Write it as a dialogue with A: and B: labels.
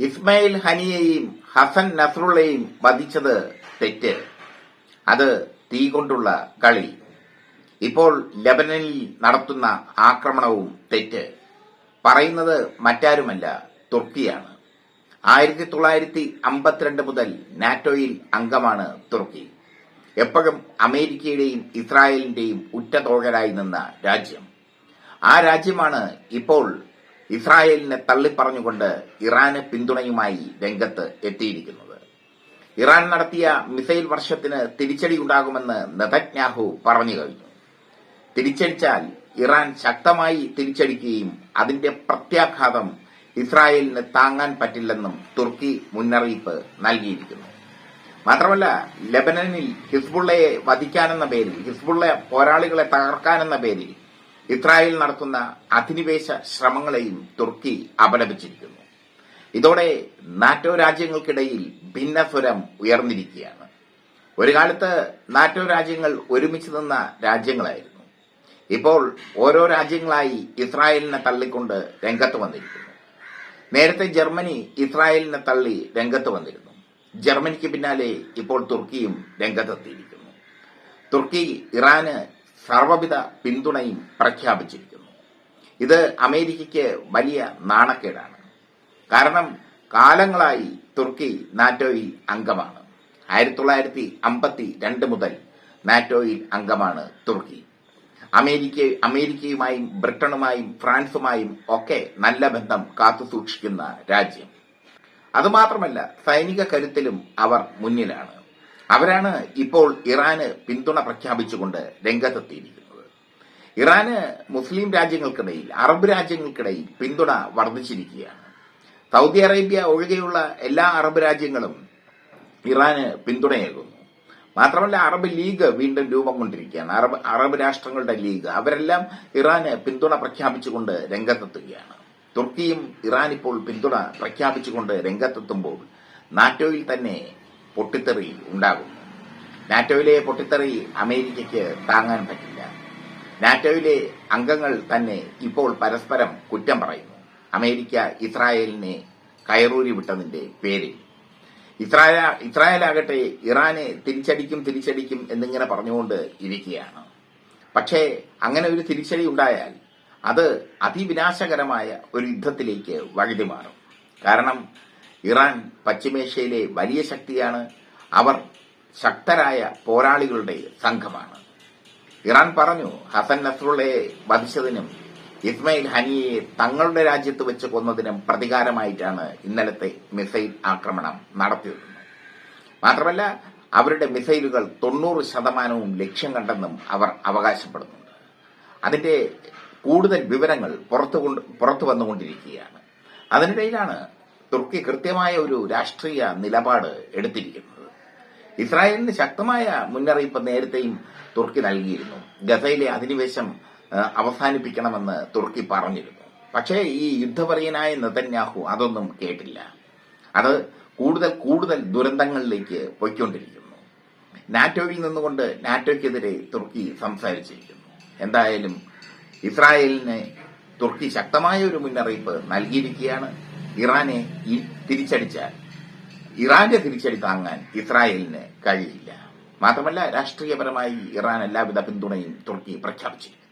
A: ഇസ്മായിൽ ഹനിയെയും ഹസൻ നസ്രുള്ളയും വധിച്ചത് തെറ്റ്. അത് തീ കൊണ്ടുള്ള കളി. ഇപ്പോൾ ലബനനിൽ നടത്തുന്ന ആക്രമണവും തെറ്റ്. പറയുന്നത് മറ്റാരുമല്ല തുർക്കിയാണ്. ആയിരത്തി തൊള്ളായിരത്തി അമ്പത്തിരണ്ട് മുതൽ നാറ്റോയിൽ അംഗമാണ് തുർക്കി. എപ്പോഴും അമേരിക്കയുടെയും ഇസ്രായേലിന്റെയും ഉറ്റ തോഴരായി നിന്ന രാജ്യം. ആ രാജ്യമാണ് ഇപ്പോൾ ഇസ്രായേലിനെ തള്ളിപ്പറഞ്ഞുകൊണ്ട് ഇറാന് പിന്തുണയുമായി രംഗത്ത് എത്തിയിരിക്കുന്നത്. ഇറാൻ നടത്തിയ മിസൈൽ വർഷത്തിന് തിരിച്ചടിയുണ്ടാകുമെന്ന് നെതജ്ഞാഹു പറഞ്ഞു കഴിഞ്ഞു. തിരിച്ചടിച്ചാൽ ഇറാൻ ശക്തമായി തിരിച്ചടിക്കുകയും അതിന്റെ പ്രത്യാഘാതം ഇസ്രായേലിന് താങ്ങാൻ പറ്റില്ലെന്നും തുർക്കി മുന്നറിയിപ്പ് നൽകിയിരിക്കുന്നു. മാത്രമല്ല ലബനനിൽ ഹിസ്ബുള്ളയെ വധിക്കാനെന്ന പേരിൽ ഹിസ്ബുള്ള പോരാളികളെ തകർക്കാനെന്ന പേരിൽ ഇസ്രായേൽ നടത്തുന്ന അധിനിവേശ ശ്രമങ്ങളെയും തുർക്കി അപലപിച്ചിരിക്കുന്നു. ഇതോടെ നാറ്റോ രാജ്യങ്ങൾക്കിടയിൽ ഭിന്നസ്വരം ഉയർന്നിരിക്കുകയാണ്. ഒരു കാലത്ത് നാറ്റോ രാജ്യങ്ങൾ ഒരുമിച്ച് നിന്ന രാജ്യങ്ങളായിരുന്നു. ഇപ്പോൾ ഓരോ രാജ്യങ്ങളായി ഇസ്രായേലിനെ തള്ളിക്കൊണ്ട് രംഗത്ത് വന്നിരിക്കുന്നു. നേരത്തെ ജർമ്മനി ഇസ്രായേലിനെ തള്ളി രംഗത്ത് വന്നിരുന്നു. ജർമ്മനിക്ക് പിന്നാലെ ഇപ്പോൾ തുർക്കിയും രംഗത്തെത്തിയിരിക്കുന്നു. തുർക്കി ഇറാന് സർവവിധ പിന്തുണയും പ്രഖ്യാപിച്ചിരിക്കുന്നു. ഇത് അമേരിക്കയ്ക്ക് വലിയ നാണക്കേടാണ്. കാരണം കാലങ്ങളായി തുർക്കി നാറ്റോയിൽ അംഗമാണ്. ആയിരത്തി തൊള്ളായിരത്തി അമ്പത്തി രണ്ട് മുതൽ നാറ്റോയിൽ അംഗമാണ് തുർക്കി. അമേരിക്ക അമേരിക്കയുമായും ബ്രിട്ടനുമായും ഫ്രാൻസുമായും ഒക്കെ നല്ല ബന്ധം കാത്തുസൂക്ഷിക്കുന്ന രാജ്യം. അതുമാത്രമല്ല സൈനിക കരുത്തിലും അവർ മുന്നിലാണ്. അവരാണ് ഇപ്പോൾ ഇറാന് പിന്തുണ പ്രഖ്യാപിച്ചുകൊണ്ട് രംഗത്തെത്തിയിരിക്കുന്നത്. ഇറാന് മുസ്ലിം രാജ്യങ്ങൾക്കിടയിൽ അറബ് രാജ്യങ്ങൾക്കിടയിൽ പിന്തുണ വർദ്ധിച്ചിരിക്കുകയാണ്. സൗദി അറേബ്യ ഒഴികെയുള്ള എല്ലാ അറബ് രാജ്യങ്ങളും ഇറാന് പിന്തുണയേകുന്നു. മാത്രമല്ല അറബ് ലീഗ് വീണ്ടും രൂപം കൊണ്ടിരിക്കുകയാണ്. അറബ് അറബ് രാഷ്ട്രങ്ങളുടെ ലീഗ്. അവരെല്ലാം ഇറാന് പിന്തുണ പ്രഖ്യാപിച്ചുകൊണ്ട് രംഗത്തെത്തുകയാണ്. തുർക്കിയും ഇറാൻ ഇപ്പോൾ പിന്തുണ പ്രഖ്യാപിച്ചുകൊണ്ട് രംഗത്തെത്തുമ്പോൾ നാറ്റോയിൽ തന്നെ പൊട്ടിത്തെറി ഉണ്ടാകും. നാറ്റോയിലെ പൊട്ടിത്തെറി അമേരിക്കയ്ക്ക് താങ്ങാൻ പറ്റില്ല. നാറ്റോയിലെ അംഗങ്ങൾ തന്നെ ഇപ്പോൾ പരസ്പരം കുറ്റം പറയുന്നു. അമേരിക്ക ഇസ്രായേലിനെ കയറൂരി വിട്ടതിന്റെ പേരിൽ. ഇസ്രായേൽ ഇസ്രായേലാകട്ടെ ഇറാനെ തിരിച്ചടിക്കും തിരിച്ചടിക്കും എന്നിങ്ങനെ പറഞ്ഞുകൊണ്ട് ഇരിക്കുകയാണ്. പക്ഷേ അങ്ങനെ ഒരു തിരിച്ചടി ഉണ്ടായാൽ അത് അതിവിനാശകരമായ ഒരു യുദ്ധത്തിലേക്ക് വഴുതി മാറും കാരണം ഇറാൻ പശ്ചിമേഷ്യയിലെ വലിയ ശക്തിയാണ്. അവർ ശക്തരായ പോരാളികളുടെ സംഘമാണ്. ഇറാൻ പറഞ്ഞു ഹസൻ നസ്രുള്ളയെ വധിച്ചതിനും ഇസ്മയിൽ ഹനിയെ തങ്ങളുടെ രാജ്യത്ത് വെച്ച് കൊന്നതിനും പ്രതികാരമായിട്ടാണ് ഇന്നലത്തെ മിസൈൽ ആക്രമണം നടത്തിയത് മാത്രമല്ല അവരുടെ മിസൈലുകൾ തൊണ്ണൂറ് ശതമാനവും ലക്ഷ്യം കണ്ടെന്നും അവർ അവകാശപ്പെടുന്നുണ്ട്. അതിന്റെ കൂടുതൽ വിവരങ്ങൾ പുറത്തു പുറത്തു വന്നുകൊണ്ടിരിക്കുകയാണ്. അതിനിടയിലാണ് തുർക്കി കൃത്യമായ ഒരു രാഷ്ട്രീയ നിലപാട് എടുത്തിരിക്കുന്നത്. ഇസ്രായേലിന് ശക്തമായ മുന്നറിയിപ്പ് നേരത്തെയും തുർക്കി നൽകിയിരുന്നു. ഗസയിലെ അധിനിവേശം അവസാനിപ്പിക്കണമെന്ന് തുർക്കി പറഞ്ഞിരുന്നു. പക്ഷേ ഈ യുദ്ധപറിയനായ നെതന്യാഹു അതൊന്നും കേട്ടില്ല. അത് കൂടുതൽ കൂടുതൽ ദുരന്തങ്ങളിലേക്ക് പൊയ്ക്കൊണ്ടിരിക്കുന്നു. നാറ്റോയിൽ നിന്നുകൊണ്ട് നാറ്റോയ്ക്കെതിരെ തുർക്കി സംസാരിച്ചിരിക്കുന്നു. എന്തായാലും ഇസ്രായേലിന് തുർക്കി ശക്തമായ ഒരു മുന്നറിയിപ്പ് നൽകിയിരിക്കുകയാണ്. ഇറാനെ തിരിച്ചടിച്ചാൽ ഇറാന്റെ തിരിച്ചടി താങ്ങാൻ ഇസ്രായേലിന് കഴിയില്ല. മാത്രമല്ല രാഷ്ട്രീയപരമായി ഇറാൻ എല്ലാവിധ പിന്തുണയും തുർക്കി പ്രഖ്യാപിച്ചിരിക്കുന്നു.